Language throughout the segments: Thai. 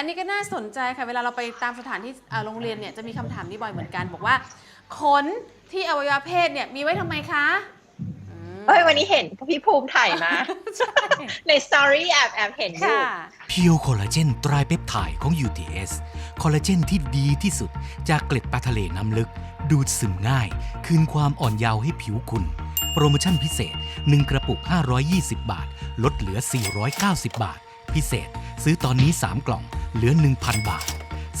อันนี้ก็น่าสนใจค่ะ เวลาเราไปตามสถานที่เอ่อโรงเรียนเนี่ยจะมีคำถามนี้บ่อยเหมือนกัน บอกว่า ขนที่อวัยวะเพศเนี่ยมีไว้ทำไมคะอืมเฮ้ยวันนี้เห็นพี่ภูมิถ่ายมา ใช่ในสตอรี่แอบแอบเห็นอยู่ ค่ะ เพียวคอลลาเจนไตรเปปไทด์ของ UTS คอลลาเจนที่ดีที่สุดจากเกล็ดปลาทะเลน้ำลึก ดูดซึมง่าย คืนความอ่อนเยาว์ให้ผิวคุณ โปรโมชั่นพิเศษ 1 กระปุก 520 บาท ลดเหลือ 490 บาท พิเศษ ซื้อตอนนี้ 3 กล่อง เหลือ 1,000 บาท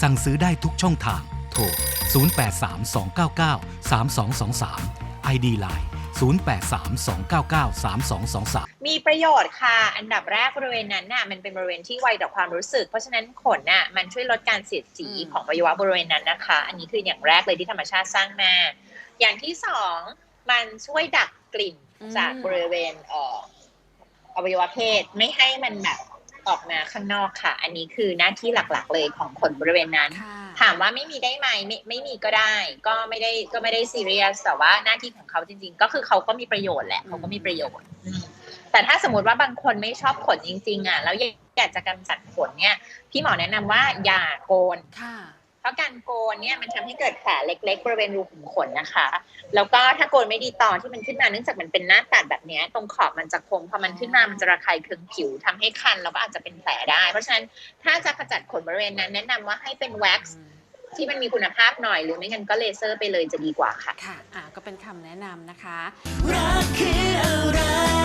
สั่งซื้อได้ทุกช่องทาง โทร 0832993223 ID Line 0832993223 มีประโยชน์ค่ะ อันดับแรกบริเวณนั้นน่ะมันเป็นบริเวณที่ไวต่อความรู้สึก เพราะฉะนั้นขนน่ะมันช่วยลดการเสียดสีอืมของอวัยวะบริเวณนั้นนะคะ อันนี้คืออย่างแรกเลยที่ธรรมชาติสร้างมา อย่างที่สองมันช่วยดักกลิ่นจากบริเวณเอ่ออวัยวะเพศไม่ให้มันแบบ ออกมาข้างนอกค่ะ อันนี้คือหน้าที่หลักๆเลยของขนบริเวณนั้นค่ะถามว่าไม่มีได้ไหมไม่ไม่มีก็ได้ ก็ไม่ได้ก็ไม่ได้ซีเรียสแต่ว่าหน้าที่ของเขาจริง ๆ ก็คือเขาก็มีประโยชน์แหละเขาก็มีประโยชน์อืมแต่ถ้าสมมติว่าบางคนไม่ชอบขนจริง ๆ อะ แล้วอยากจะกำจัดขนเนี่ย พี่หมอแนะนำว่าอย่าโกนค่ะ เพราะการโกนเนี่ยมันทำให้เกิดแผลเล็ก ๆ บริเวณรูขุมขนนะคะ แล้วก็ถ้าโกนไม่ดีต่อที่มันขึ้นมาเนื่องจากมันเป็นหน้าตัดแบบนี้ตรงขอบมันจะคมพอมันขึ้นมามันจะระคายเคืองผิวทำให้คันแล้วก็อาจจะเป็นแผลได้ เพราะฉะนั้นถ้าจะขจัดขนบริเวณนั้น แนะนำว่าให้เป็นแว็กซ์ที่มันมีคุณภาพหน่อยหรือไม่งั้นก็เลเซอร์ไปเลยจะดีกว่าค่ะ ค่ะ อะก็เป็นคำแนะนำนะคะ รักคืออะไร